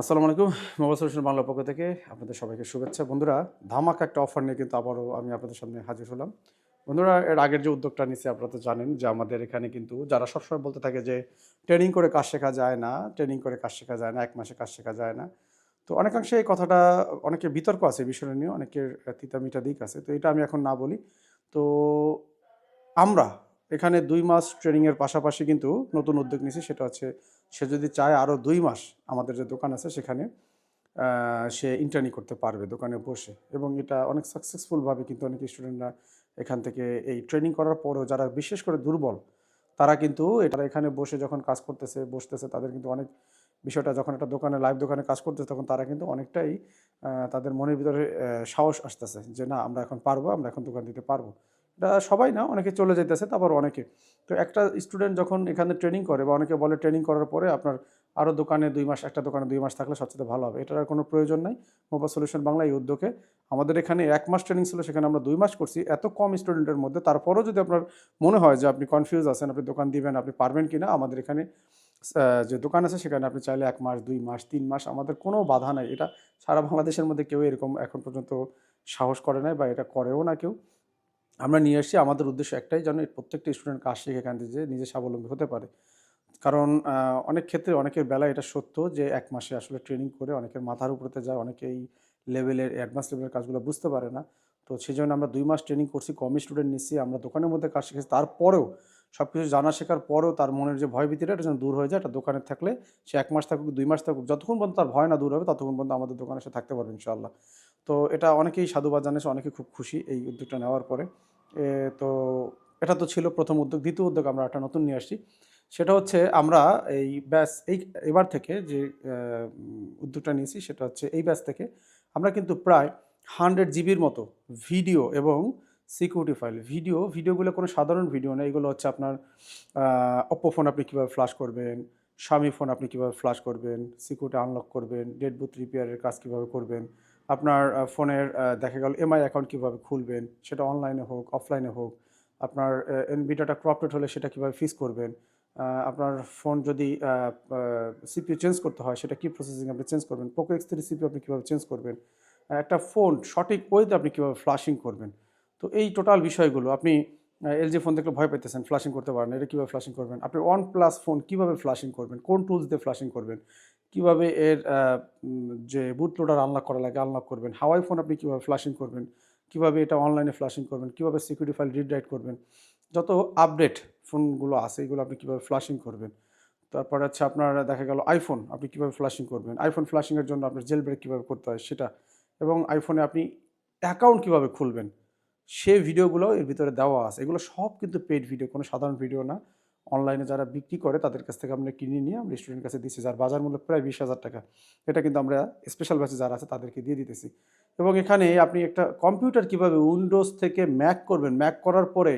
আসসালামু আলাইকুম, mobile solution Bangla পক্ষ থেকে আপনাদের সবাইকে শুভেচ্ছা। বন্ধুরা, ধামাক একটা অফার নিয়ে কিন্তু আবারও আমি আপনাদের সামনে হাজির হলাম। বন্ধুরা, এর আগের যে উদ্যোগটা নিচ্ছে আপনারা তো জানেন যে আমাদের এখানে কিন্তু যারা সবসময় বলতে থাকে যে ট্রেনিং করে কাজ শেখা যায় না ট্রেনিং করে কাজ শেখা যায় না, এক মাসে কাজ শেখা যায় না। তো অনেকাংশে এই কথাটা অনেকের বিতর্ক আছে বিষয়টা নিয়ে অনেকের তিতা মিঠা দিক আছে। তো এটা আমি এখন না বলি। তো আমরা এখানে দুই মাস ট্রেনিংয়ের পাশাপাশি কিন্তু নতুন উদ্যোগ নিয়েছি, সেটা হচ্ছে সে যদি চায় আরও দুই মাস আমাদের যে দোকান আছে সেখানে সে ইন্টার্নি করতে পারবে দোকানে বসে। এবং এটা অনেক সাকসেসফুলভাবে কিন্তু অনেক স্টুডেন্টরা এখান থেকে এই ট্রেনিং করার পরেও যারা বিশেষ করে দুর্বল, তারা কিন্তু এটা এখানে বসে যখন কাজ করতেছে, বসতেছে, তাদের কিন্তু অনেক বিষয়টা যখন একটা দোকানে লাইভ দোকানে কাজ করতেছে, তখন তারা কিন্তু অনেকটাই তাদের মনের ভিতরে সাহস আসতেছে যে না, আমরা এখন পারব, আমরা এখন দোকান দিতে পারব। এটা সবাই না, অনেকে চলে যেতেছে তারপর অনেকে। তো একটা স্টুডেন্ট যখন এখানে ট্রেনিং করে বা অনেকে বলে ট্রেনিং করার পরে আপনার আরও দোকানে দুই মাস, একটা দোকানে দুই মাস থাকলে সবচেয়ে ভালো হবে। এটার আর কোনো প্রয়োজন নাই। মোবাইল সলিউশন বাংলা এই উদ্যোগে। আমাদের এখানে এক মাস ট্রেনিং ছিল, সেখানে আমরা দুই মাস করছি। এত কম স্টুডেন্টের মধ্যে, তারপরও যদি আপনার মনে হয় যে আপনি কনফিউজ আছেন, আপনি দোকান দিবেন, আপনি পারবেন কি না আমাদের এখানে যে দোকান আছে, সেখানে আপনি চাইলে এক মাস, দুই মাস, তিন মাস, আমাদের কোনো বাধা নাই। এটা সারা বাংলাদেশের মধ্যে কেউ এরকম এখন পর্যন্ত সাহস করে নাই বা এটা করেও না কেউ। আমরা নিয়ে আসছি। আমাদের উদ্দেশ্য একটাই যেন প্রত্যেকটা স্টুডেন্ট কাজ শিখে এখান থেকে নিজে স্বাবলম্বী হতে পারে। কারণ অনেক ক্ষেত্রে অনেকের বেলা এটা সত্য যে এক মাসে আসলে ট্রেনিং করে অনেকের মাথার উপরেতে যায় অনেকে এই লেভেলের অ্যাডভান্স লেভেলের কাজগুলো বুঝতে পারে না। তো সেই জন্য আমরা দুই মাস ট্রেনিং করছি, কম স্টুডেন্ট নিচ্ছি, আমরা দোকানের মধ্যে কাজ শিখেছি। তারপরেও সব কিছু জানা শেখার পরেও তার মনের যে ভয় ভীতিটা এটা যেন দূর হয়ে যায়। এটা দোকানে থাকলে সে এক মাস থাকুক, দুই মাস থাকুক, যতক্ষণ পর্যন্ত তার ভয় না দূর হবে, ততক্ষণ পর্যন্ত আমাদের দোকানে সে থাকতে পারবে ইনশাআল্লাহ। তো এটা অনেকেই সাধুবাদ জানিয়েছে অনেকে খুব খুশি এই উদ্যোগটা নেওয়ার পরে। তো এটা তো ছিল প্রথম উদ্যোগ, দ্বিতীয় উদ্যোগ আমরা একটা নতুন নিয়ে আসছি। সেটা হচ্ছে আমরা এই ব্যাস, এই এবার থেকে যে উদ্যোগটা নিয়েছি সেটা হচ্ছে এই ব্যাস থেকে আমরা কিন্তু প্রায় হান্ড্রেড জিবির মতো ভিডিও এবং সিকিউরিটি ফাইল ভিডিও, ভিডিওগুলো কোনো সাধারণ ভিডিও না, এগুলো হচ্ছে আপনার অপ্পো ফোন আপনি কীভাবে ফ্লাশ করবেন স্বামী ফোন আপনি কীভাবে ফ্লাশ করবেন সিকিউরিটি আনলক করবেন ডেড বুথ রিপেয়ারের কাজ কীভাবে করবেন আপনার ফোনের দেখা গেল এমআই অ্যাকাউন্ট কীভাবে খুলবেন, সেটা অনলাইনে হোক অফলাইনে হোক, আপনার এনবি ডাটা ক্রপটেড হলে সেটা কীভাবে ফিস করবেন আপনার ফোন যদি সিপিউ চেঞ্জ করতে হয়, সেটা কী প্রসেসিং আপনি চেঞ্জ করবেন পোকো এক্স থ্রি সিপিউ আপনি কীভাবে চেঞ্জ করবেন, একটা ফোন সঠিক ওয়েতে আপনি কীভাবে ফ্লাশিং করবেন, তো এই টোটাল বিষয়গুলো আপনি এলজি ফোন দেখলে ভয় পেতেছেন ফ্লাশিং করতে পারেন এটা কীভাবে ফ্লাশিং করবেন? আপনি ওয়ান প্লাস ফোন কীভাবে ফ্লাশিং করবেন? কোন টুলস দিয়ে ফ্লাশিং করবেন? কীভাবে এর যে বুট লোডার আনলক করা লাগে আনলক করবেন? হাওয়াই ফোন আপনি কীভাবে ফ্লাশিং করবেন? কীভাবে এটা অনলাইনে ফ্লাশিং করবেন? কীভাবে সিকিউরিটি ফাইল রিড রাইট করবেন? যত আপডেট ফোনগুলো আছে, এগুলো আপনি কীভাবে ফ্লাশিং করবেন? তারপরে হচ্ছে আপনার দেখা গেল আইফোন আপনি কীভাবে ফ্লাশিং করবেন? আইফোন ফ্লাশিংয়ের জন্য আপনার জেল ব্রেক কীভাবে করতে হয় সেটা? এবং আইফোনে আপনি অ্যাকাউন্ট কীভাবে খুলবেন? সে ভিডিওগুলো এর ভিতরে দেওয়া আছে। এগুলো সব কিন্তু পেড ভিডিও কোনো সাধারণ ভিডিও না। অনলাইনে যারা বিক্রি করে, তাদের কাছ থেকে আমরা কিনে নিয়ে আমরা স্টুডেন্ট কাছে দিচ্ছি যার বাজার মূল্য প্রায় বিশ হাজার টাকা। এটা কিন্তু আমরা স্পেশাল ব্যাচে যারা আছে, তাদেরকে দিয়ে দিতেছি। এবং এখানে আপনি একটা কম্পিউটার কীভাবে উইন্ডোজ থেকে ম্যাক করবেন ম্যাক করার পরে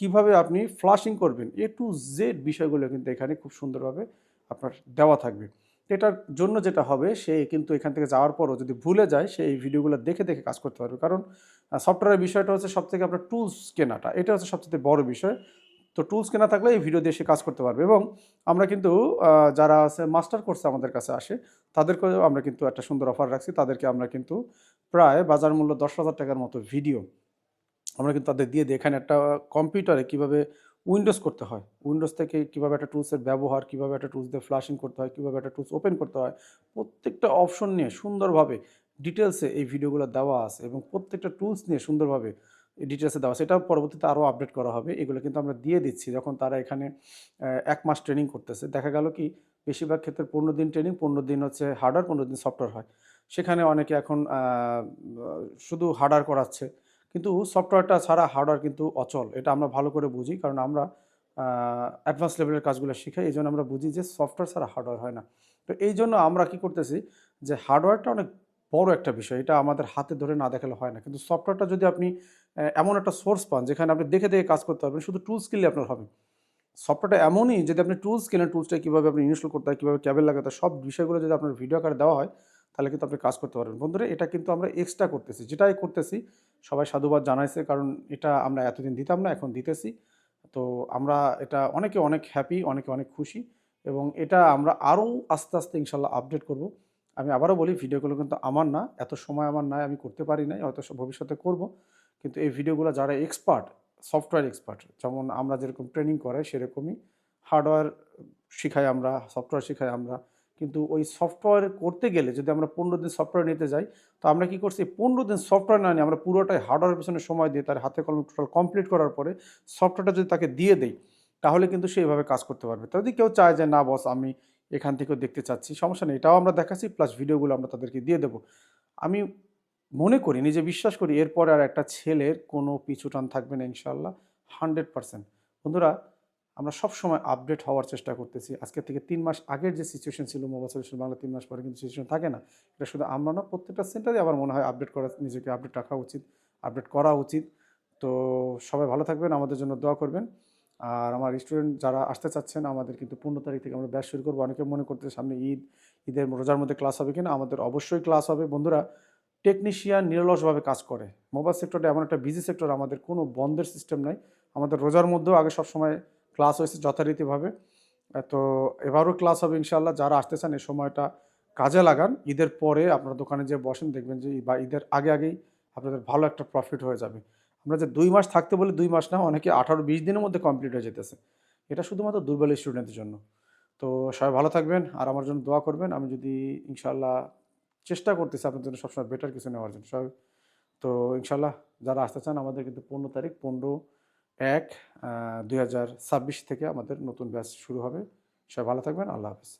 কীভাবে আপনি ফ্লাশিং করবেন এ টু জেড বিষয়গুলো কিন্তু এখানে খুব সুন্দরভাবে আপনার দেওয়া থাকবে। এটার জন্য যেটা হবে, সে কিন্তু এখান থেকে যাওয়ার পরও যদি ভুলে যায়, সে এই ভিডিওগুলো দেখে দেখে কাজ করতে পারবে। কারণ সফটওয়্যারের বিষয়টা হচ্ছে সব থেকে আপনার টুলস কেনাটা। এটা হচ্ছে সবচেয়ে বড় বিষয়। তো টুলস কেনা থাকলে এই ভিডিও দিয়ে সে কাজ করতে পারবে এবং আমরা কিন্তু যারা আছে মাস্টার কোর্সে আমাদের কাছে আসে, তাদেরকেও আমরা কিন্তু একটা সুন্দর অফার রাখছি। তাদেরকে আমরা কিন্তু প্রায় বাজার মূল্য দশ হাজার টাকার মতো ভিডিও আমরা কিন্তু তাদের দিয়ে দিই। এখানে একটা কম্পিউটারে কীভাবে উইন্ডোজ করতে হয়। উইন্ডোজ থেকে কীভাবে একটা টুলসের ব্যবহার, কীভাবে একটা টুলস দিয়ে ফ্লাশিং করতে হয়, কীভাবে একটা টুলস ওপেন করতে হয়, প্রত্যেকটা অপশন নিয়ে সুন্দরভাবে ডিটেলসে এই ভিডিওগুলো দেওয়া আছে এবং প্রত্যেকটা টুলস নিয়ে সুন্দরভাবে ডিটেলসে দেওয়া এটা পরবর্তীতে আরও আপডেট করা হবে। এগুলো কিন্তু আমরা দিয়ে দিচ্ছি। যখন তারা এখানে এক মাস ট্রেনিং করতেছে, দেখা গেল কি বেশিরভাগ ক্ষেত্রে পনেরো দিন ট্রেনিং পনেরো দিন হচ্ছে হার্ডওয়্যার পনেরো দিন সফটওয়্যার হয়। সেখানে অনেকে এখন শুধু হার্ডওয়্যার করাচ্ছে। কিন্তু সফটওয়্যারটা ছাড়া হার্ডওয়্যার কিন্তু অচল। এটা আমরা ভালো করে বুঝি, কারণ আমরা অ্যাডভান্স লেভেলের কাজগুলো শিখাই, এই জন্য আমরা বুঝি যে সফটওয়্যার ছাড়া হার্ডওয়্যার হয় না। তো এই জন্য আমরা কি করতেছি যে হার্ডওয়্যারটা অনেক বড় একটা বিষয়, এটা আমাদের হাতে ধরে না দেখালে হয় না। কিন্তু সফটওয়্যারটা যদি আপনি এমন একটা সোর্স পান, যেখানে আপনি দেখে দেখে কাজ করতে পারবেন, শুধু টুলস কিনলে আপনার হবে। সফটওয়্যারটা এমনই, যদি আপনি টুলস কেনেন টুলসটা কীভাবে আপনি ইনস্টল করতে হয়, কীভাবে ক্যাবেল লাগাতে সব বিষয়গুলো যদি আপনার ভিডিও আকারে দেওয়া হয় তাহলে কিন্তু আপনি কাজ করতে পারবেন। বন্ধুরা, এটা কিন্তু আমরা এক্সট্রা করতেছি। যেটাই করতেছি, সবাই সাধুবাদ জানাইছে, কারণ এটা আমরা এতদিন দিতাম না, এখন দিতেছি। তো আমরা এটা অনেকে অনেক হ্যাপি অনেকে অনেক খুশি এবং এটা আমরা আরও আস্তে আস্তে ইনশাল্লাহ আপডেট করব। আমি আবারও বলি, ভিডিওগুলো কিন্তু আমার না, এত সময় আমার নাই, আমি করতে পারি নাই, হয়তো ভবিষ্যতে করব। কিন্তু এই ভিডিওগুলো যারা এক্সপার্ট সফটওয়্যার এক্সপার্ট যেমন আমরা যেরকম ট্রেনিং করাই সেরকমই হার্ডওয়্যার শিখাই আমরা সফটওয়্যার শিখাই আমরা কিন্তু ওই সফটওয়্যার করতে গেলে যদি আমরা পনেরো দিন সফটওয়্যার নিতে যাই, তো আমরা কি করছি? পনেরো দিন সফটওয়্যার না নিয়ে আমরা পুরোটাই হার্ডওয়্যার পিছনে সময় দিয়ে তার হাতে কলম টোটাল কমপ্লিট করার পরে সফটওয়্যারটা যদি তাকে দিয়ে দেই, তাহলে কিন্তু সে এইভাবে কাজ করতে পারবে। তো যদি কেউ চায় যে, না বস আমি এখান থেকেও দেখতে চাচ্ছি, সমস্যা নেই। এটাও আমরা দেখাচ্ছি প্লাস ভিডিওগুলো আমরা তাদেরকে দিয়ে দেবো। আমি মনে করি, নিজে বিশ্বাস করি, এরপরে আর একটা ছেলের কোনো পিছু টান থাকবে না ইনশাল্লাহ হান্ড্রেড পার্সেন্ট বন্ধুরা আমরা সব সময় আপডেট হওয়ার চেষ্টা করতেছি। আজকে থেকে তিন মাস আগের যে সিচুয়েশন ছিল মোবাইল সলিউশন বাংলা তিন মাস পরে কিন্তু সিচুয়েশন থাকে না। এটা শুধু আমরা না, প্রত্যেকটা সেন্টারে আমার মনে হয় আপডেট করা, নিজেকে আপডেট রাখা উচিত আপডেট করা উচিত। তো সবাই ভালো থাকবেন, আমাদের জন্য দোয়া করবেন। আর আমার স্টুডেন্ট যারা আসতে চাচ্ছেন, আমাদের কিন্তু পনেরো তারিখ থেকে আমরা ব্যাচ শুরু করব। অনেকে মনে করতে সামনে ঈদ, ঈদের রোজার মধ্যে ক্লাস হবে কিনা? আমাদের অবশ্যই ক্লাস হবে। বন্ধুরা টেকনিশিয়ান নিরলসভাবে কাজ করে। মোবাইল সেক্টরটা এমন একটা বিজি সেক্টর আমাদের কোনো বন্ধের সিস্টেম নাই। আমাদের রোজার মধ্যেও আগে সবসময় ক্লাস হয়েছে যথারীতিভাবে। তো এবারও ক্লাস হবে ইনশাল্লাহ যারা আসতে চান এই সময়টা কাজে লাগান। ঈদের পরে আপনার দোকানে যে বসেন, দেখবেন যে বা ঈদের আগে আগেই আপনাদের ভালো একটা প্রফিট হয়ে যাবে। আমরা যে দুই মাস থাকতে বলে, দুই মাস না, অনেকে আঠারো, বিশ দিনের মধ্যে কমপ্লিট হয়ে যেতেছে। এটা শুধুমাত্র দুর্বল স্টুডেন্টদের জন্য। তো সবাই ভালো থাকবেন আর আমার জন্য দোয়া করবেন। আমি যদি ইনশাল্লাহ চেষ্টা করতেছি আপনার জন্য সবসময় বেটার কিছু নেওয়ার জন্য। সবাই তো ইনশাল্লাহ যারা আসতে চান, আমাদের কিন্তু পনেরো তারিখ, পনেরো এক দুই থেকে আমাদের নতুন ব্যাচ শুরু হবে। সবাই ভালো থাকবেন আল্লাহ হাফিজ।